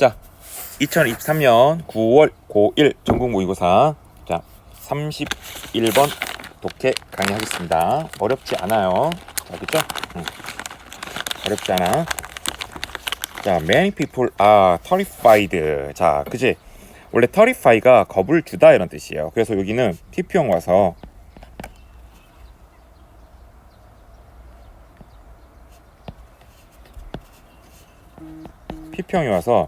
자, 2023년 9월 고1 전국 모의고사 자, 31번 독해 강의하겠습니다. 어렵지 않아요. 자, 그죠? 응. 어렵지 않아. 자, many people are terrified. 자, 그지? 원래 terrify가 겁을 주다 이런 뜻이에요. 그래서 여기는 TP형 와서 P평이 와서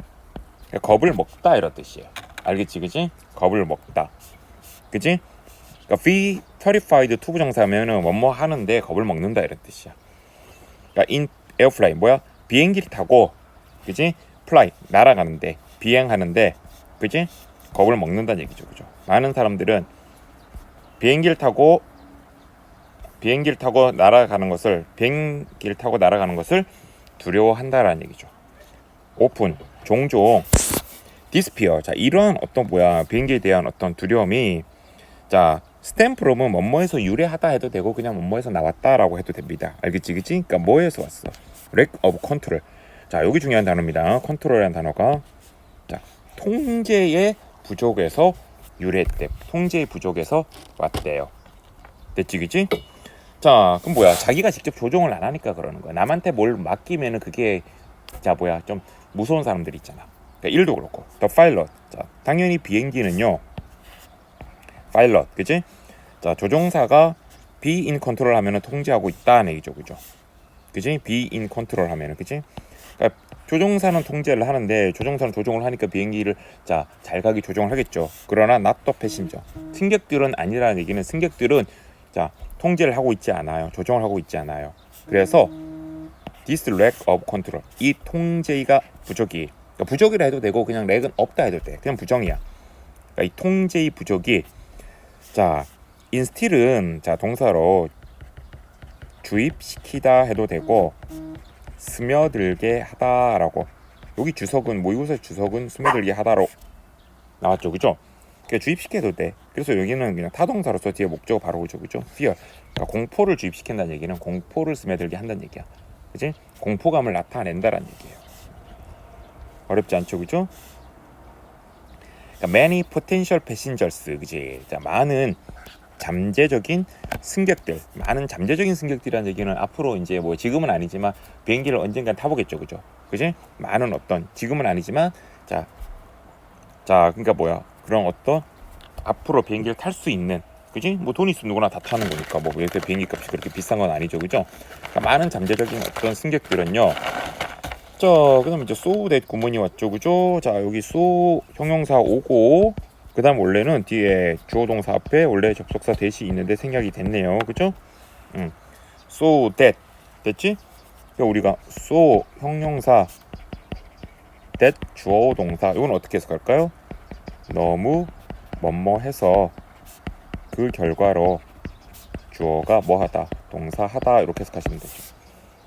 겁을 먹다 이런 뜻이에요. 알겠지, 그지? 겁을 먹다, 그지? 그러니까 be terrified 투부정사면은 뭐뭐 하는데 겁을 먹는다 이런 뜻이야. 그러니까 in airfly 뭐야? 비행기를 타고, 그지? fly 날아가는데 비행하는데, 그지? 겁을 먹는다는 얘기죠, 그죠? 많은 사람들은 비행기를 타고 비행기를 타고 날아가는 것을 비행기를 타고 날아가는 것을 두려워한다라는 얘기죠. 오픈 종종 디스피어 자 이런 어떤 뭐야 비행기에 대한 어떤 두려움이 자 스탬프롬은 뭐뭐에서 유래하다 해도 되고 그냥 뭐뭐에서 나왔다라고 해도 됩니다. 알겠지 그치? 그러니까 뭐에서 왔어? 렉 오브 컨트롤 자 여기 중요한 단어입니다. 컨트롤이라는 단어가 자 통제의 부족에서 유래했대 통제의 부족에서 왔대요. 됐지 그치? 자 그럼 뭐야? 자기가 직접 조종을 안 하니까 그러는 거야. 남한테 뭘 맡기면은 그게 자 뭐야? 좀 무서운 사람들 있잖아. 그러니까 일도 그렇고 더 파일럿. 자 당연히 비행기는요. 파일럿, 그지? 자 조종사가 in control 하면은 통제하고 있다는 얘기죠, 그죠? 그지? in control 하면은 그지? 그러니까 조종사는 통제를 하는데 조종사는 조종을 하니까 비행기를 자 잘 가기 조종을 하겠죠. 그러나 the passenger. 승객들은 아니라는 얘기는 승객들은 자 통제를 하고 있지 않아요. 조종을 하고 있지 않아요. 그래서 this lack of control. 이 통제가 부족이 그러니까 부족이라 해도 되고 그냥 렉은 없다 해도 돼. 그냥 부정이야. 그러니까 이 통제의 부족이 자 instill은 자 동사로 주입시키다 해도 되고 스며들게 하다라고. 여기 주석은 모의고사 주석은 스며들게 하다로 나왔죠. 그죠? 그러니까 주입시켜도 돼. 그래서 여기는 그냥 타동사로서 뒤에 목적 바로 오죠? 그죠? Fear. 그러니까 공포를 주입시킨다는 얘기는 공포를 스며들게 한다는 얘기야 그지 공포감을 나타낸다라는 얘기예요. 어렵지 않죠 그죠? 그러니까 many potential passengers 그지? 자 많은 잠재적인 승객들 많은 잠재적인 승객들이라는 얘기는 앞으로 이제 뭐 지금은 아니지만 비행기를 언젠간 타보겠죠 그죠? 그지? 많은 어떤 지금은 아니지만 자 자 그러니까 뭐야? 그런 어떤 앞으로 비행기를 탈 수 있는 그지? 뭐 돈 있으면 누구나 다 타는 거니까 뭐 이렇게 비행기 값이 그렇게 비싼 건 아니죠. 그죠? 그러니까 많은 잠재적인 어떤 승객들은요. 자 그다음에 이제 소댓 구문이 왔죠. 그죠? 자 여기 소 형용사 오고 그다음 원래는 뒤에 주어 동사 앞에 원래 접속사 대시 있는데 생략이 됐네요. 그죠? 음. that 됐지? 그러니까 우리가 so 형용사 that 주어 동사 이건 어떻게 해석할까요? 너무 뭐뭐 해서 그 결과로 주어가 뭐하다 동사 하다 이렇게 해석하시면 되죠.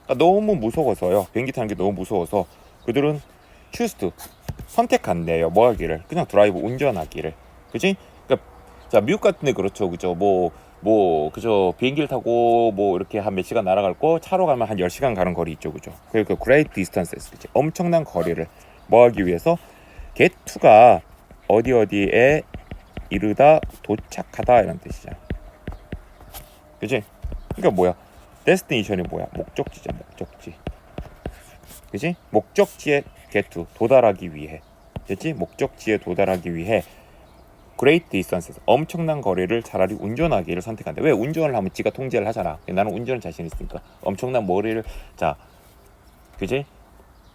그러니까 너무 무서워서요. 비행기 타는 게 너무 무서워서 그들은 choose to 선택한대요. 뭐 하기를. 그냥 드라이브 운전하기를. 그지? 그러니까 자 미국 같은 데 그렇죠. 그죠? 뭐뭐 그저 비행기를 타고 뭐 이렇게 한 몇 시간 날아갈 거 차로 가면 한 10 시간 가는 거리 있죠. 그죠? 그러니까 great distances 그지 엄청난 거리를 뭐 하기 위해서 get to가 어디 어디에 이르다 도착하다 이런 뜻이잖아. 그지? 그러니까 뭐야? 데스티니션이 뭐야? 목적지자 목적지. 그지? 목적지에 to 도달하기 위해. 됐지? 목적지에 도달하기 위해 great distances 엄청난 거리를 차라리 운전하기를 선택한다. 왜 운전을 하면 지가 통제를 하잖아. 나는 운전 자신 있으니까 엄청난 머리를 자, 그지?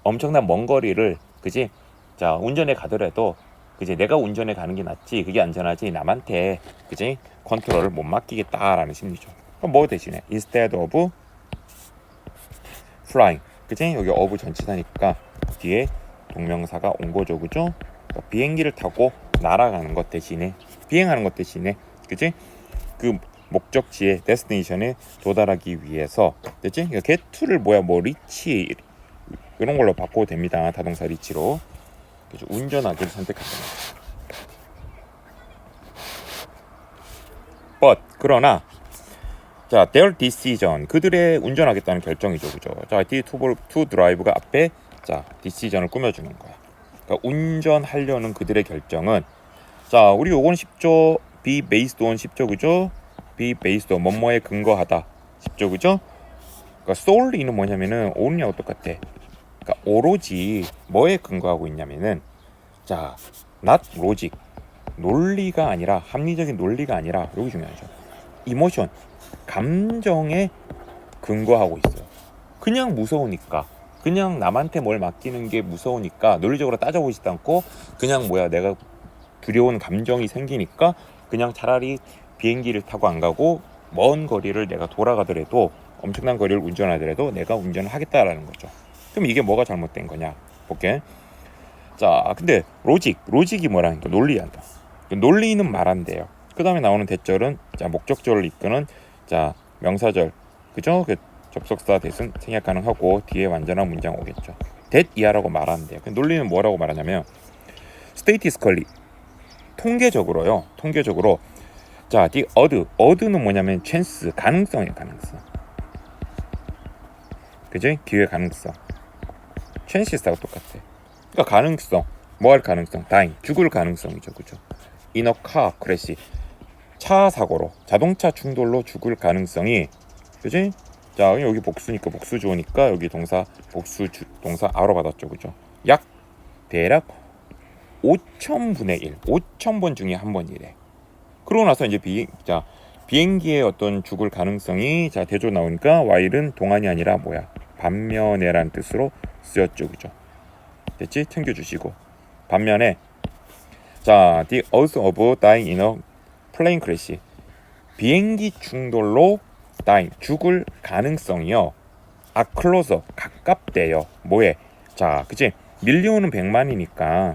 엄청난 먼 거리를 그지? 자 운전에 가더라도 그지? 내가 운전해 가는 게 낫지. 그게 안전하지. 남한테 그지? 컨트롤을 못 맡기겠다라는 심리죠. 그럼 뭐 대신에? Instead of flying. 그지? 여기 of 전치사니까 뒤에 동명사가 온 거죠. 그죠? 그러니까 비행기를 타고 날아가는 것 대신에 비행하는 것 대신에 그지? 그 목적지에 데스티네이션에 도달하기 위해서 됐지? 그러니까 get to를 뭐야? 뭐 리치 이런 걸로 바꿔도 됩니다. 타동사 리치로 그죠? 운전하기를 선택한다. But 그러나 자 their decision 그들의 운전하겠다는 결정이죠, 그죠? 자, D to, to drive가 앞에 자 decision을 꾸며주는 거야. 그러니까 운전하려는 그들의 결정은 자 우리 요건 쉽죠 be based on 쉽죠 그죠 be based on 뭐뭐에 근거하다 쉽죠 그죠 그러니까 solely는 뭐냐면은 only하고 똑같아 그러니까 오로지 뭐에 근거하고 있냐면은 자 not logic. 논리가 아니라 합리적인 논리가 아니라 여기 중요하죠. 이모션 감정에 근거하고 있어요. 그냥 무서우니까. 그냥 남한테 뭘 맡기는 게 무서우니까 논리적으로 따져보지도 않고 그냥 뭐야 내가 두려운 감정이 생기니까 그냥 차라리 비행기를 타고 안 가고 먼 거리를 내가 돌아가더라도 엄청난 거리를 운전하더라도 내가 운전을 하겠다라는 거죠. 그럼 이게 뭐가 잘못된 거냐? 볼게. 자, 근데 로직, 로직이 뭐라니까 논리한다. 논리는 말한대요. 그 다음에 나오는 대절은 자 목적절을 이끄는 자 명사절, 그죠? 그 접속사 대신 생략 가능하고 뒤에 완전한 문장 오겠죠. that 이하라고 말하는데요. 그 논리는 뭐라고 말하냐면 statistically 통계적으로요. 통계적으로 자, the odd, odd는 뭐냐면 chance 가능성이에요, 가능성. 그지? 기회 가능성. Chance하고 똑같아. 그러니까 가능성, 뭐 할 가능성, dying, 죽을 가능성이죠, 그죠? car crash, 차 사고로, 자동차 충돌로 죽을 가능성이, 그지? 자, 여기 복수니까 복수 좋으니까 여기 동사 복수 주, 동사 아로 받았죠, 그죠? 약 대략 5천 분의 1, 5천 번 중에 한 번이래. 그러고 나서 이제 비행, 자 비행기의 어떤 죽을 가능성이 자 대조 나오니까 while은 동안이 아니라 뭐야 반면에라는 뜻으로 쓰였죠, 그죠? 됐지? 챙겨주시고 반면에 자 the odds of dying in a plane crash 비행기 충돌로 dying 죽을 가능성이요. 아 closer 가깝대요. 뭐에? 자, 그치? 밀리온은 100만이니까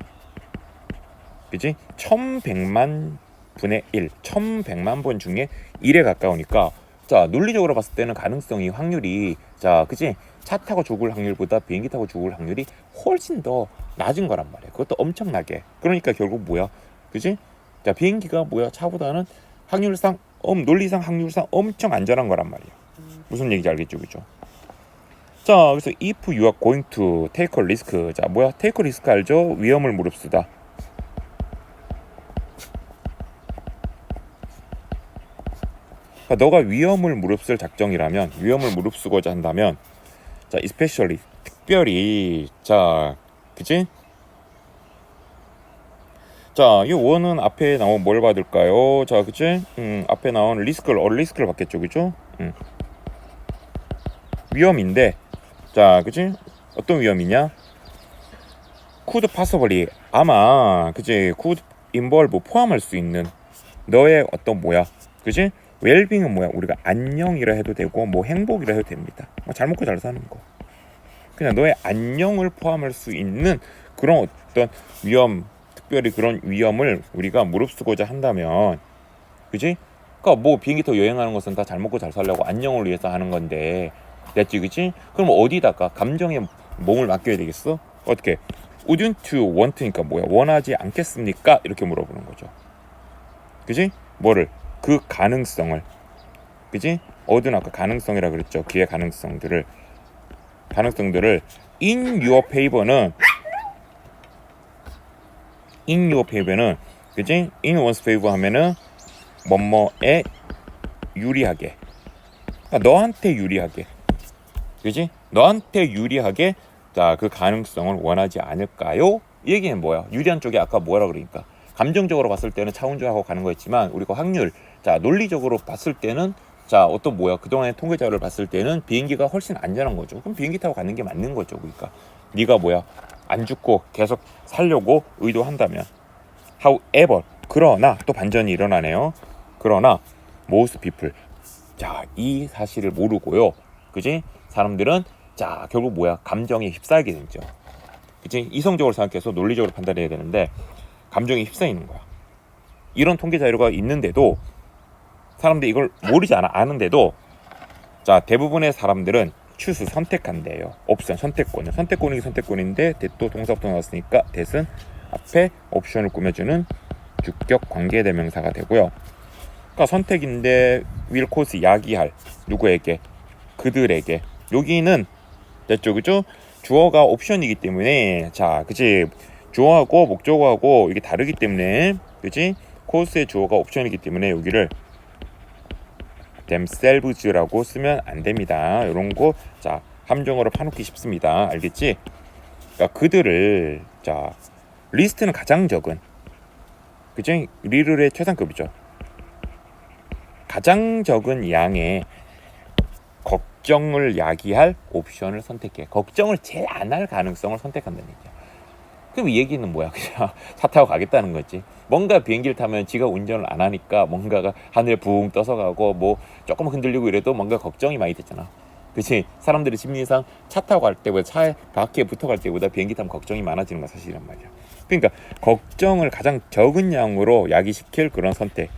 그지? 1100만 분의 1, 1100만 번 중에 1에 가까우니까 자, 논리적으로 봤을 때는 가능성이 확률이 자, 그지? 차 타고 죽을 확률보다 비행기 타고 죽을 확률이 훨씬 더 낮은 거란 말이야. 그것도 엄청나게. 그러니까 결국 뭐야? 그지? 자, 비행기가 뭐야? 차보다는 확률상 엄 논리상 확률상 엄청 안전한 거란 말이야. 무슨 얘기인지 알겠죠, 그죠? 자, 그래서 if you are going to take a risk, 자, 뭐야? take a risk 알죠? 위험을 무릅쓰다. 그러니까 너가 위험을 무릅쓸 작정이라면 위험을 무릅쓰고자 한다면 자 especially 특별히 자 그치? 자 이 원은 앞에 나온 뭘 받을까요? 자 그치? 음 앞에 나온 리스크를 어 리스크를 받겠죠 그죠? 음. 위험인데 자 그치? 어떤 위험이냐? could possibly 아마 그치? could involve 포함할 수 있는 너의 어떤 뭐야 그치 웰빙은 뭐야? 우리가 안녕이라 해도 되고 뭐 행복이라 해도 됩니다. 뭐 잘 먹고 잘 사는 거. 그냥 너의 안녕을 포함할 수 있는 그런 어떤 위험, 특별히 그런 위험을 우리가 무릅쓰고자 한다면, 그지? 그러니까 뭐 비행기 타고 여행하는 것은 다 잘 먹고 잘 살려고 안녕을 위해서 하는 건데, 됐지, 그지? 그럼 어디다가 감정에 몸을 맡겨야 되겠어? 어떻게? Wouldn't you want니까 뭐야? 원하지 않겠습니까? 이렇게 물어보는 거죠. 그지? 뭐를? 그 가능성을 그지? 어든 아까 가능성이라 그랬죠. 기회 가능성들을. 가능성들을 in your favor는 in your favor는 그지? in one's favor 하면은 뭐뭐에 유리하게. 그러니까 너한테 유리하게. 그지? 너한테 유리하게 자 그 가능성을 원하지 않을까요? 이 얘기는 뭐야? 유리한 쪽이 아까 뭐라 그러니까 감정적으로 봤을 때는 차 운전하고 가는 거였지만 우리가 확률 자 논리적으로 봤을 때는 자 어떤 뭐야? 그동안의 통계 자료를 봤을 때는 비행기가 훨씬 안전한 거죠. 그럼 비행기 타고 가는 게 맞는 거죠 그러니까. 네가 뭐야? 안 죽고 계속 살려고 의도한다면. However 그러나 또 반전이 일어나네요. 그러나 most people. 자이 사실을 모르고요. 그지? 사람들은 자 결국 뭐야? 감정에 휩싸이게 되죠. 그지? 이성적으로 생각해서 논리적으로 판단해야 되는데 감정에 휩싸이는 거야. 이런 통계 자료가 있는데도 사람들이 이걸 모르지 않아 아는데도 자 대부분의 사람들은 추수 선택한대요. 옵션 선택권을 선택권이 선택권인데 대또 동사부터 나왔으니까 대은 앞에 옵션을 꾸며주는 주격 관계 대명사가 되고요. 그러니까 선택인데 cause 야기할 누구에게 그들에게 여기는 그죠? 주어가 옵션이기 때문에 자 그치 주어하고 목적어하고 이게 다르기 때문에 그지 코스의 주어가 옵션이기 때문에 여기를 themselves라고 쓰면 안 됩니다. 이런 거 자 함정어로 파놓기 쉽습니다. 알겠지? 그러니까 그들을 자 리스트는 가장 적은 그죠? 리를의 최상급이죠. 가장 적은 양의 걱정을 야기할 옵션을 선택해. 걱정을 제일 안 할 가능성을 선택한다는 얘기야. 그럼 이 얘기는 뭐야? 그냥 차 타고 가겠다는 거지. 뭔가 비행기를 타면 지가 운전을 안 하니까 뭔가가 하늘에 붕 떠서 가고 뭐 조금 흔들리고 이래도 뭔가 걱정이 많이 됐잖아. 그치? 사람들의 심리상 차 타고 갈 때보다 차에 밖에 붙어 갈 때보다 비행기 타면 걱정이 많아지는 건 사실이란 말이야. 그러니까 걱정을 가장 적은 양으로 야기시킬 그런 선택.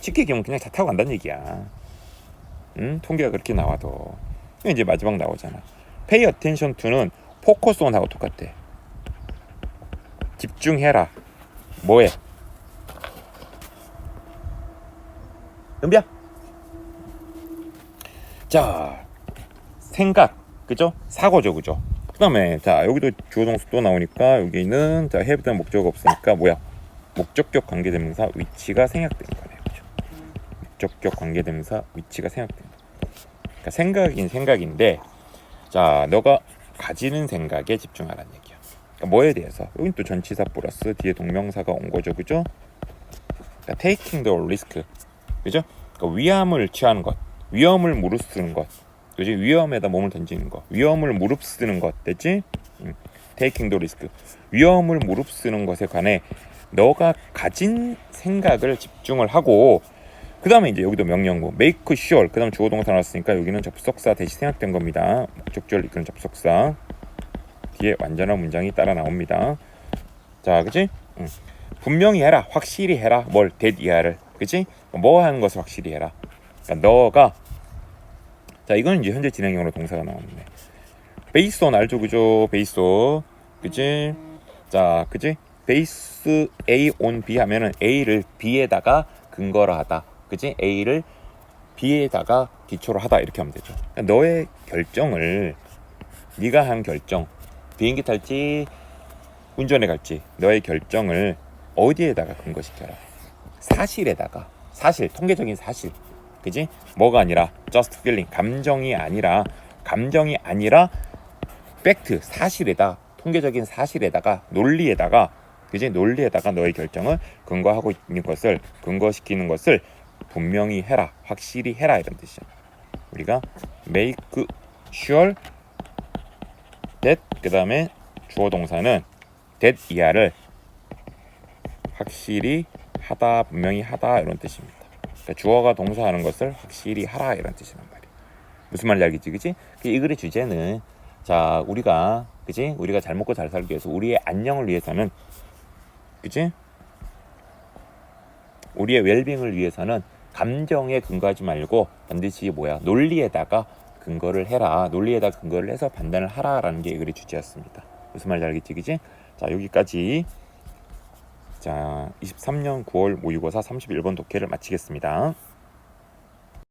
쉽게 얘기하면 그냥 차 타고 간다는 얘기야. 응? 통계가 그렇게 나와도. 이제 마지막 나오잖아. pay attention to는 focus on하고 똑같아. 집중해라. 뭐해? 은비야. 자, 생각, 그죠? 사고죠, 그죠? 그다음에 자 여기도 주어 동사 또 나오니까 여기는 자 해부된 목적어가 없으니까 뭐야? 목적격 관계대명사 위치가 생략되는 거네요, 그죠? 목적격 관계대명사 위치가 생략된다. 그러니까 생각인 생각인데 자 너가 가지는 생각에 집중하라는 얘기야. 그러니까 뭐에 대해서? 여긴 또 전치사 플러스 뒤에 동명사가 온 거죠, 그죠? 그러니까 taking the risk, 그죠? 그러니까 위험을 취하는 것, 위험을 무릅쓰는 것, 그지? 위험에다 몸을 던지는 것, 위험을 무릅쓰는 것, 됐지? 음. taking the risk, 위험을 무릅쓰는 것에 관해 너가 가진 생각을 집중을 하고 그 다음에 이제 여기도 명령구 make sure 그 다음 주어 동사 나왔으니까 여기는 접속사 대시 생략된 겁니다 목적지를 이끄는 접속사 뒤에 완전한 문장이 따라 나옵니다. 자 그치? 응. 분명히 해라. 확실히 해라. 뭘? That 이하를 그치? 뭐 하는 것을 확실히 해라. 그러니까 너가 자 이거는 이제 현재 진행형으로 동사가 나오는데 베이스 온 알죠? 그죠? 베이스 온 그치? 자 그치? 베이스 A on B 하면은 A를 B에다가 근거로 하다. 그치? A를 B에다가 기초로 하다. 이렇게 하면 되죠. 그러니까 너의 결정을 네가 한 결정 비행기 탈지 운전해 갈지 너의 결정을 어디에다가 근거시켜라? 사실에다가. 사실 통계적인 사실. 그지? 뭐가 아니라 just feeling. 감정이 아니라 감정이 아니라 팩트 사실에다 통계적인 사실에다가 논리에다가 그지? 논리에다가 너의 결정을 근거하고 있는 것을 근거시키는 것을 분명히 해라. 확실히 해라. 이런 뜻이야. 우리가 make sure that 그 다음에 주어 동사는 that 이하를 확실히 하다 분명히 하다 이런 뜻입니다. 그러니까 주어가 동사하는 것을 확실히 하라 이런 뜻이란 말이야 무슨 말인지 알겠지 그지 이 글의 주제는 자 우리가 그지 우리가 잘 먹고 잘 살기 위해서 우리의 안녕을 위해서는 그지 우리의 웰빙을 위해서는 감정에 근거하지 말고 반드시 뭐야? 논리에다가 근거를 해라. 논리에다 근거를 해서 판단을 하라라는 게이 글의 주제였습니다. 무슨 말인지 알겠지 그지? 자 여기까지. 자 23년 9월 모의고사 31번 독해를 마치겠습니다